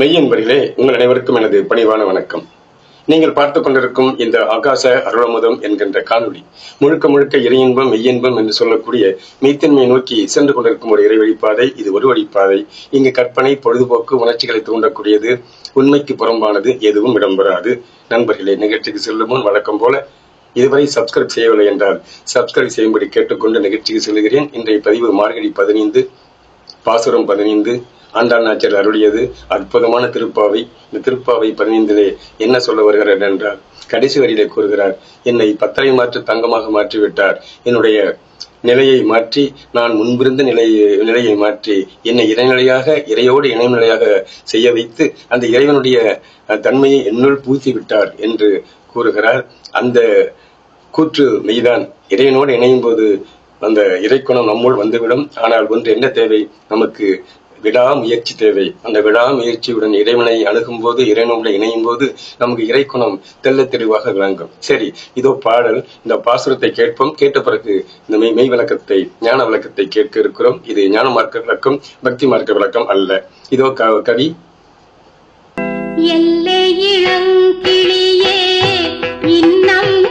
மெய்யன்பர்களே உங்கள் அனைவருக்கும் எனது பணிவான வணக்கம். நீங்கள் பார்த்து கொண்டிருக்கும் இந்த ஆகாச அருளமுதம் என்கின்ற காணொளி முழுக்க முழுக்க இறையின்பம் மெய்யின்பம் என்று சொல்லக்கூடிய மெய்த்தன்மையை நோக்கி சென்று கொண்டிருக்கும் ஒரு இறைவழிப்பாதை இது ஒரு வழிப்பாதை இங்கு கற்பனை பொழுதுபோக்கு உணர்ச்சிகளை தூண்டக்கூடியது உண்மைக்கு புறம்பானது எதுவும் இடம்பெறாது. நண்பர்களே நிகழ்ச்சிக்கு செல்லும் முன் வழக்கம் போல இதுவரை சப்ஸ்கிரைப் செய்யவில்லை என்றால் சப்ஸ்கிரைப் செய்யும்படி கேட்டுக்கொண்டு நிகழ்ச்சிக்கு செல்கிறேன். இன்றைய பதிவு மார்கழி பதினைந்து பாசுரம் பதினைந்து ஆண்டாள் நாச்சியார் அருளியது அற்புதமான திருப்பாவை. இந்த திருப்பாவை பதினைந்திலே என்ன சொல்ல வருகிறார் என்றால் கடைசி வரியிலே கூறுகிறார் என்னை பத்தரை மாற்று தங்கமாக மாற்றிவிட்டார். என்னுடைய நிலையை மாற்றி நான் முன்பிருந்த நிலையை நிலையை மாற்றி என்னை இறைநிலையாக இறையோடு இணைநிலையாக செய்ய வைத்து அந்த இறைவனுடைய தன்மையை என்னுள் பூசி விட்டார் என்று கூறுகிறார். அந்த கூற்று மெய்தான். இறைவனோடு இணையும் போது அந்த இறைக்குணம் நம்முள் வந்துவிடும். ஆனால் ஒன்று என்ன தேவை? நமக்கு விடாமுயற்சி தேவை. அந்த விடாமுயற்சியுடன் இறைவனை அணுகும் போது இறைவனோடு இணையும் போது நமக்கு இறைக்குணம் தெள்ள தெளிவாக விளங்கும். சரி இதோ பாடல். இந்த பாசுரத்தை கேட்போம். கேட்ட பிறகு இந்த மெய் மெய் விளக்கத்தை ஞான விளக்கத்தை கேட்க இருக்கிறோம். இது ஞான மார்க்க விளக்கம் பக்தி மார்க்க விளக்கம் அல்ல. இதோ க- கவி. எல்லை இளங்கிளியே இன்னம்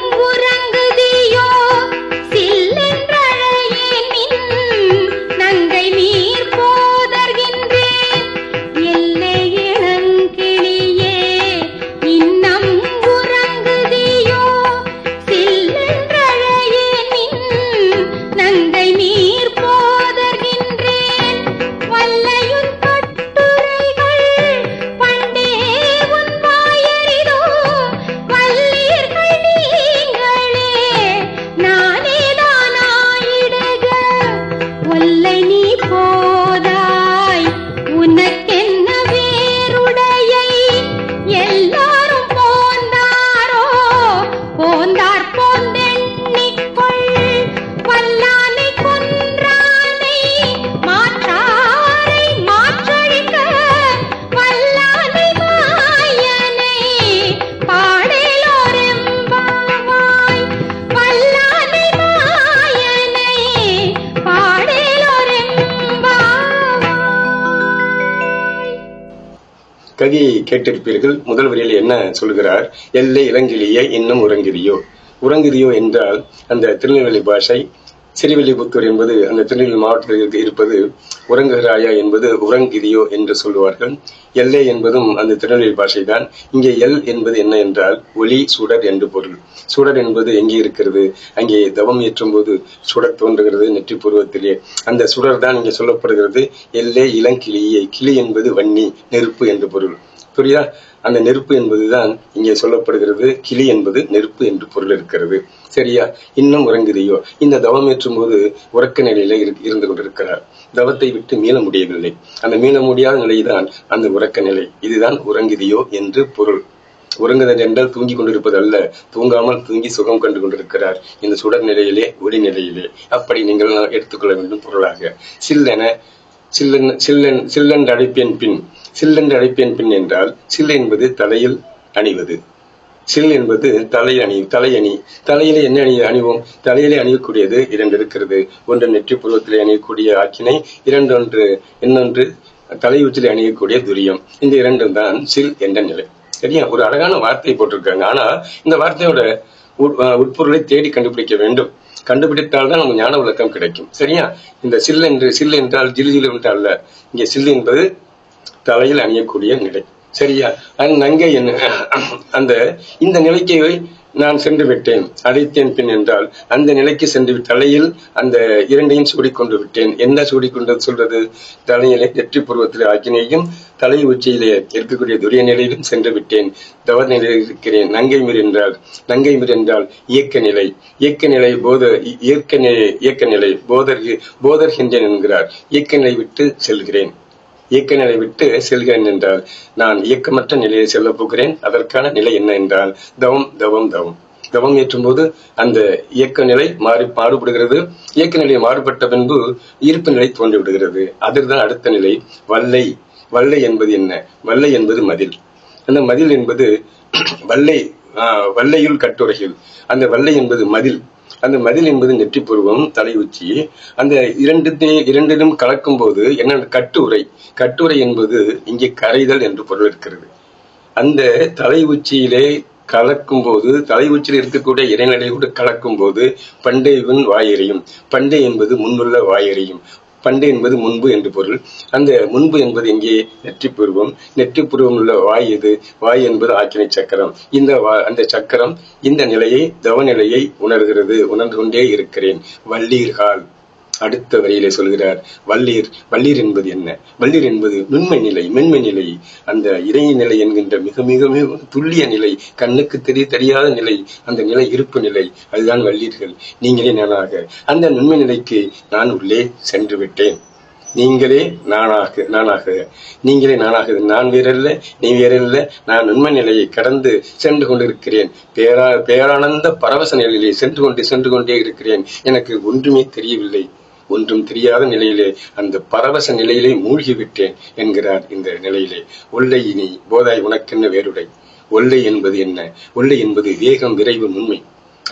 கவியை கேட்டிருப்பீர்கள். முதல் வரியில் என்ன சொல்கிறார்? எல்லை இளங்கிலியே இன்னும் உறங்கிறியோ? உறங்குதியோ என்றால் அந்த திருநெல்வேலி பாஷை சிறுவில்லிபுத்தூர் என்பது அந்த திருநெல்வேலி மாவட்டத்தில் இருப்பது உறங்குகிறாயா என்பது உறங்கிதியோ என்று சொல்லுவார்கள். எல்லை என்பதும் அந்த திருநெல்வேலி பாஷை தான் இங்கே எல் என்பது என்ன என்றால் ஒளி சுடர் என்று பொருள். சுடர் என்பது எங்கே இருக்கிறது? அங்கே தவம் ஏற்றும் போது சுடர் தோன்றுகிறது நெற்றி பூர்வத்திலே. அந்த சுடர் தான் இங்கே சொல்லப்படுகிறது. எல்லே இளங்கிளியே. கிளி என்பது வன்னி நெருப்பு என்று பொருள். புரியுதா அந்த நெருப்பு என்பதுதான் இங்கே சொல்லப்படுகிறது. கிளி என்பது நெருப்பு என்று பொருள் இருக்கிறது. சரியா? இன்னும் உறங்குதையோ? இந்த தவம் ஏற்றும் போது உறக்க நிலையில இருந்து கொண்டிருக்கிறார். தவத்தை விட்டு மீள முடியவில்லை. அந்த மீள முடியாத நிலைதான் அந்த உறக்க நிலை. இதுதான் உறங்குதியோ என்று பொருள். உறங்குதல் என்றால் தூங்கி கொண்டிருப்பது அல்ல. தூங்காமல் தூங்கி சுகம் கண்டு கொண்டிருக்கிறார். இந்த சுடர் நிலையிலே ஒளி நிலையிலே. அப்படி நீங்கள் எடுத்துக்கொள்ள வேண்டும் பொருளாக. சில்லென சில்லன் சில்லன் சில்லென்று அழைப்பின் பின் சில்லென்று அழைப்பேன் பின் என்றால் சில் என்பது தலையில் அணிவது. சில் என்பது தலை அணி தலையணி தலையிலே என்ன அணி அணிவோம்? தலையிலே அணியக்கூடியது இரண்டு இருக்கிறது. ஒன்று நெற்றி புருவத்திலே அணியக்கூடிய ஆக்கினை இரண்டொன்று இன்னொன்று தலையுச்சிலே அணியக்கூடிய துரியம். இந்த இரண்டும் தான் சில் என்ற நிலை. சரியா? ஒரு அழகான வார்த்தை போட்டிருக்காங்க. ஆனா இந்த வார்த்தையோட உட்- உட்பொருளை தேடி கண்டுபிடிக்க வேண்டும். கண்டுபிடித்தால் தான் நமக்கு ஞான விளக்கம் கிடைக்கும். சரியா? இந்த சில் என்று சில் என்றால் ஜிலு ஜிலு என்றால் அல்ல. இங்கே சில் என்பது தலையில் அணியக்கூடிய நிலை. சரியா? அது நங்கை என்ன அந்த இந்த நிலைக்கு நான் சென்று விட்டேன். அடைத்தேன் பின் என்றால் அந்த நிலைக்கு சென்று தலையில் அந்த இரண்டையும் சூடிக்கொண்டு விட்டேன். என்ன சூடிக்கொண்டது சொல்றது? தலையிலே நெற்றி பருவத்தில் ஆக்கினையும் தலை உச்சியிலே இருக்கக்கூடிய துரிய நிலையிலும் சென்று விட்டேன். தவறு நிலையில் இருக்கிறேன். நங்கை மீர் என்றால் நங்கை மீர் என்றால் இயக்க நிலை. இயக்க நிலை போத இயக்க நிலை இயக்க நிலை. போதர் போதர்கின்றேன் என்கிறார். இயக்க நிலை விட்டு செல்கிறேன். இயக்க நிலை விட்டு செல்கிறேன் என்றால் நான் இயக்கமற்ற நிலையை செல்ல போகிறேன். அதற்கான நிலை என்ன என்றால் தவம் தவம் தவம். தவம் ஏற்றும் போது அந்த இயக்க நிலை மாறி மாறுபடுகிறது. இயக்க நிலை மாறுபட்ட பின்பு இருப்பு நிலை தோன்றிவிடுகிறது. அதுதான் அடுத்த நிலை வல்லை. வல்லை என்பது என்ன? வல்லை என்பது மதில். அந்த மதில் என்பது வல்லை ஆஹ், வல்லையுள் கட்டுரைகள். அந்த வல்லை என்பது மதில். அந்த மதில் என்பது நெற்றிப்பூர்வம் தலை உச்சி அந்த இரண்டு இரண்டிலும் கலக்கும் போது என்ன கட்டுரை. கட்டுரை என்பது இங்கே கரைதல் என்று பொருள் இருக்கிறது. அந்த தலை உச்சியிலே கலக்கும் போது தலை உச்சியில் இருக்கக்கூடிய இடைநிலையோடு கலக்கும் போது பண்டைவன் வாயறியும். பண்டை என்பது முன்னுள்ள வாயறியும். பண்டு என்பது முன்பு என்று பொருள். அந்த முன்பு என்பது இங்கே நெற்றிப்பூர்வம். நெற்றிப்பூர்வம் உள்ள வாய் எது? வாய் என்பது ஆக்கினை சக்கரம். இந்த வா- அந்த சக்கரம் இந்த நிலையை தவநிலையை உணர்கிறது உணர்ந்து கொண்டே இருக்கிறேன். வள்ளீர்கால் அடுத்த வரியிலே சொல்கிறார் வள்ளீர் வள்ளீர் என்பது என்ன? வள்ளீர் என்பது நுண்மை நிலை மென்மை நிலை. அந்த இறை நிலை என்கின்ற மிக மிக மிக துல்லிய நிலை கண்ணுக்கு தெரிய தெரியாத நிலை அந்த நிலை இருப்பு நிலை அதுதான் வள்ளீர்கள் நீங்களே நானாக. அந்த நுண்மை நிலைக்கு நான் உள்ளே சென்று விட்டேன். நீங்களே நானாக நானாக. நீங்களே நானாக. நான் வேறல்ல நீ வேறல்ல. நான் உண்மை நிலையை கடந்து சென்று கொண்டிருக்கிறேன். பேரா பேரானந்த பரவச நிலையிலே சென்று கொண்டு சென்று கொண்டே இருக்கிறேன். எனக்கு ஒன்றுமே தெரியவில்லை. ஒன்றும் தெரியாத நிலையிலே அந்த பரவச நிலையிலே மூழ்கிவிட்டேன் என்கிறார் இந்த நிலையிலே. ஒல்லை இனி போதாய் உனக்கென்ன வேறுடை? ஒல்லை என்பது என்ன? ஒல்லை என்பது வேகம் விரைவு உண்மை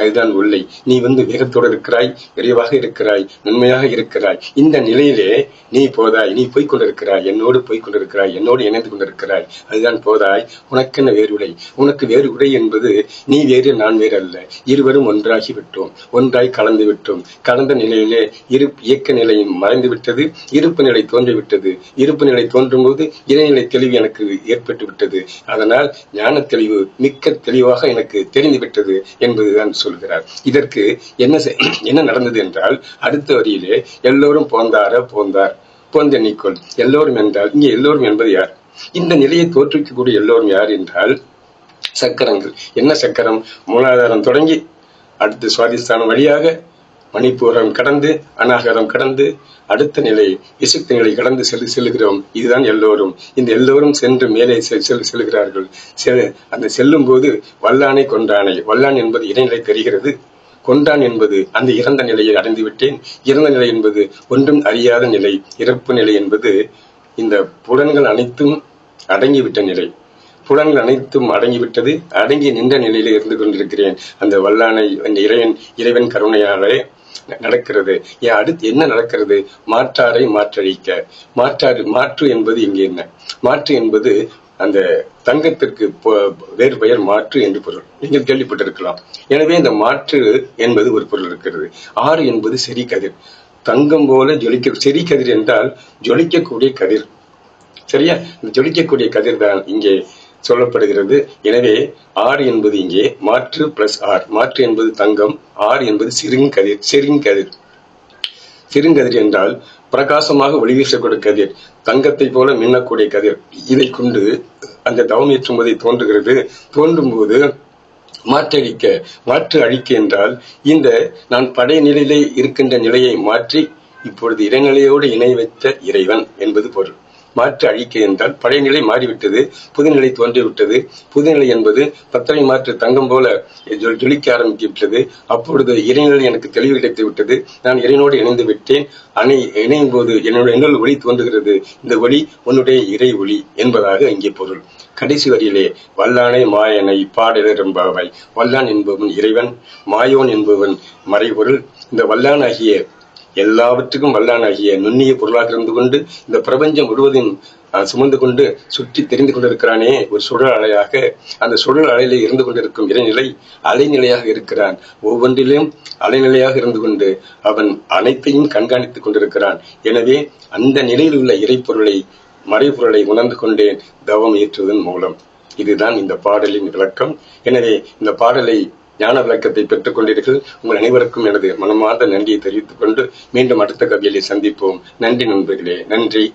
அதுதான் ஒல்லை நீ வந்து வேகத்தோடு இருக்கிறாய் விரைவாக இருக்கிறாய் நன்மையாக இருக்கிறாய். இந்த நிலையிலே நீ போதாய் நீ போய்க் கொண்டிருக்கிறாய் என்னோடு போய்க் கொண்டிருக்கிறாய் என்னோடு இணைந்து கொண்டிருக்கிறாய். அதுதான் போதாய் உனக்கென்ன வேறு உடை? உனக்கு வேறு உடை என்பது நீ வேறு நான் வேறு அல்ல. இருவரும் ஒன்றாகி விட்டோம் ஒன்றாய் கலந்து விட்டோம். கலந்த நிலையிலே இரு இயக்க நிலையும் மறைந்து விட்டது இருப்பு நிலை தோன்றிவிட்டது. இருப்பு நிலை தோன்றும் போது இணைநிலை தெளிவு எனக்கு ஏற்பட்டு விட்டது அதனால் ஞான தெளிவு மிக்க தெளிவாக எனக்கு தெரிந்து விட்டது என்பதுதான் சொல்கிறார். இதற்கு என்ன என்ன நடந்தது என்றால் அடுத்த வரியிலே எல்லோரும் போந்தார போந்தார். போந்த போந்தெண்ணிக்கொள் எல்லோரும் என்றால் இங்கே எல்லோரும் என்பது யார்? இந்த நிலையை தோற்றுவிக்கக்கூடிய எல்லோரும் யார் என்றால் சக்கரங்கள். என்ன சக்கரம்? மூலாதாரம் தொடங்கி அடுத்து சுவாதிஸ்தானம் வழியாக மணிப்பூரம் கடந்து அநாகரம் கடந்து அடுத்த நிலை விசுக்தி நிலை கடந்து செல்லு செல்லுகிறோம். இதுதான் எல்லோரும். இந்த எல்லோரும் சென்று மேலே செல் செல் செல்கிறார்கள் செ- அந்த செல்லும் போது வல்லானை கொண்டானை வல்லான் என்பது இடைநிலை தெரிகிறது. கொண்டான் என்பது அந்த இறந்த நிலையை அடைந்து விட்டேன் இறந்த நிலை என்பது ஒன்றும் அறியாத நிலை. இறப்பு நிலை என்பது இந்த புலன்கள் அனைத்தும் அடங்கிவிட்ட நிலை. புலன்கள் அனைத்தும் அடங்கிவிட்டது. அடங்கி நின்ற நிலையில இருந்து கொண்டிருக்கிறேன். அந்த வல்லானை அந்த இறைவன் இறைவன் கருணையாலே நடக்கிறது. ஏன் அடுத்து என்ன நடக்கிறது? மாற்றாரை மாற்றழிக்க. மாற்றாறு மாற்று என்பது இங்கே என்ன? மாற்று என்பது அந்த தங்கத்திற்கு வேறு பெயர் மாற்று என்று பொருள். நீங்கள் கேள்விப்பட்டிருக்கலாம். எனவே இந்த மாற்று என்பது ஒரு பொருள் இருக்கிறது. ஆறு என்பது செரி கதிர். தங்கம் போல ஜொலிக்க செரி கதிர் என்றால் ஜொலிக்கக்கூடிய கதிர். சரியா? இந்த ஜொலிக்கக்கூடிய கதிர் தான் இங்கே சொல்லப்படுகிறது. எனவே ஆர் என்பது இங்கே மாற்று பிளஸ் ஆர் மாற்று என்பது தங்கம் ஆர் என்பது சிறுங்கதிர் சிறுங்கதிர். சிறுங்கதிர் என்றால் பிரகாசமாக ஒளி வீசக்கூடிய கதிர் தங்கத்தை போல மின்னக்கூடிய கதிர். இதை கொண்டு அந்த தவம் ஏற்றும்போதை தோன்றுகிறது. தோன்றும் போது மாற்றழிக்க மாற்று அழிக்க என்றால் இந்த நான் படை நிலையிலே இருக்கின்ற நிலையை மாற்றி இப்பொழுது இறைநிலையோடு இணை வைத்த இறைவன் என்பது பொருள். மாற்று அழிக்க என்றால் பழைய நிலை மாறிவிட்டது புதுநிலை தோன்றிவிட்டது. புதுநிலை என்பது பத்தரை மாற்று தங்கம் போல ஜொலிக்க ஆரம்பித்து விட்டது அப்பொழுது இறைநிலை எனக்கு தெளிவு கிடைத்து விட்டது. நான் இறைவனோடு இணைந்து விட்டேன். அணை இணையும் போது என்னோட என்னுள் ஒளி தோன்றுகிறது. இந்த ஒளி உன்னுடைய இறை ஒளி என்பதாக இங்கே பொருள். கடைசி வரியிலே வல்லானை மாயனை பாடலெரும்பாவாய் வல்லான் என்பவன் இறைவன் மாயோன் என்பவன் மறைபொருள். இந்த வல்லான் ஆகிய எல்லாவற்றுக்கும் வல்லானாகிய நுண்ணிய பொருளாக இருந்து கொண்டு இந்த பிரபஞ்சம் முழுவதும் அஹ், சுமந்து கொண்டு சுற்றி தெரிந்து கொண்டிருக்கிறானே ஒரு சுழல் அலையாக அந்த சுழல் அலையிலே இருந்து கொண்டிருக்கும் இறைநிலை அலைநிலையாக இருக்கிறான். ஒவ்வொன்றிலும் அலைநிலையாக இருந்து கொண்டு அவன் அனைத்தையும் கண்காணித்துக் கொண்டிருக்கிறான். எனவே அந்த நிலையில் உள்ள இறைப்பொருளை மறைபொருளை உணர்ந்து கொண்டேன் தவம் ஏற்றுவதன் மூலம். இதுதான் இந்த பாடலின் விளக்கம். எனவே இந்த பாடலை ஞான விளக்கத்தை பெற்றுக் கொண்டீர்கள். உங்கள் அனைவருக்கும் எனது மனமார்ந்த நன்றியை தெரிவித்துக் கொண்டு மீண்டும் அடுத்த கவியிலே சந்திப்போம். நன்றி நண்பர்களே. நன்றி.